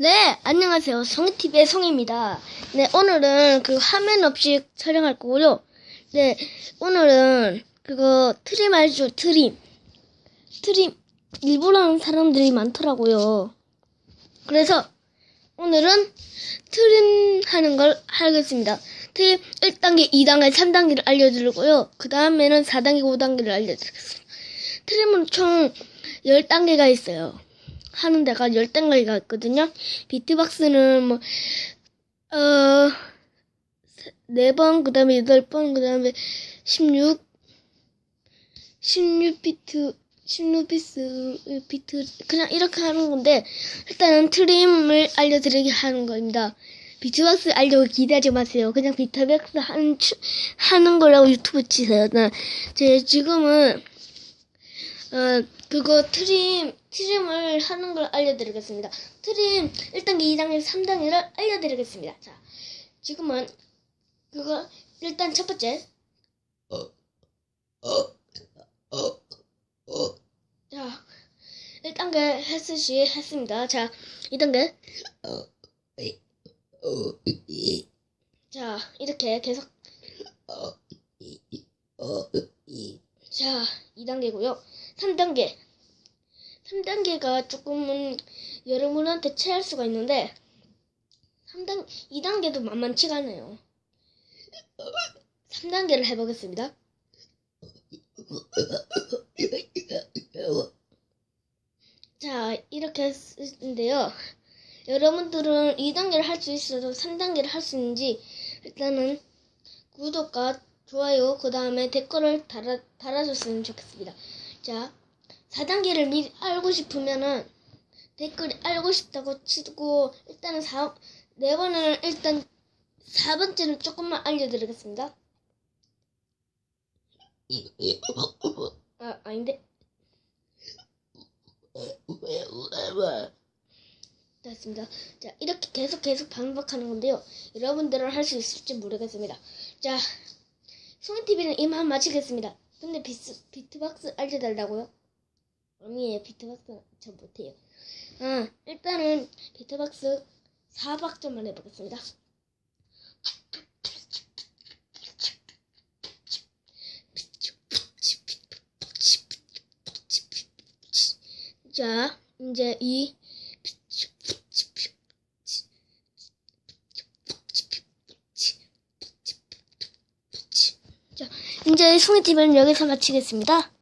네, 안녕하세요. 성TV의 성입니다. 네, 오늘은 그 화면 없이 촬영할 거고요. 네, 오늘은 그거 트림 알죠? 트림. 트림, 일부러 하는 사람들이 많더라고요. 그래서 오늘은 트림 하는 걸 하겠습니다. 트림 1단계, 2단계, 3단계를 알려드리고요. 그 다음에는 4단계, 5단계를 알려드리겠습니다. 트림은 총 10단계가 있어요. 하는 데가 10단계가 있거든요. 비트박스는 뭐, 어, 4번, 그 다음에 8번, 그 다음에 16, 16비트, 16비트, 비트, 그냥 이렇게 하는 건데, 일단은 트림을 알려드리게 하는 겁니다. 비트박스 알려고 기대하지 마세요. 그냥 비트박스 하는, 추- 하는 거라고 유튜브 치세요. 나, 제 지금은, 어, 그거 트림, 트림을 하는 걸 알려드리겠습니다. 트림 1단계, 2단계, 3단계를 알려드리겠습니다. 자, 지금은 그거 일단 첫 번째. 자, 1단계 했듯이 했습니다. 자, 2단계. 자, 이렇게 계속. 자, 2단계고요. 3단계. 3단계가 조금은 여러분한테 체할 수가 있는데 3단 2단계도 만만치가 않아요. 3단계를 해 보겠습니다. 자, 이렇게 쓰는데요. 여러분들은 2단계를 할 수 있어도 3단계를 할 수 있는지 일단은 구독과 좋아요, 그 다음에 댓글을 달아, 달아줬으면 좋겠습니다. 자, 4단계를 미리 알고 싶으면은 댓글에 알고 싶다고 치고 일단은 4, 네 번째는 일단 4번째는 조금만 알려드리겠습니다. 아, 아닌데. 됐습니다. 자, 이렇게 계속 계속 반복하는 건데요. 여러분들은 할 수 있을지 모르겠습니다. 자, 송이TV는 이만 마치겠습니다. 근데 비트, 비트박스 알려달라고요? 아니에요. 비트박스 저 못해요. 아, 일단은 비트박스 4박자만 해보겠습니다. 자, 이제 이 자, 이제 송이TV는 여기서 마치겠습니다.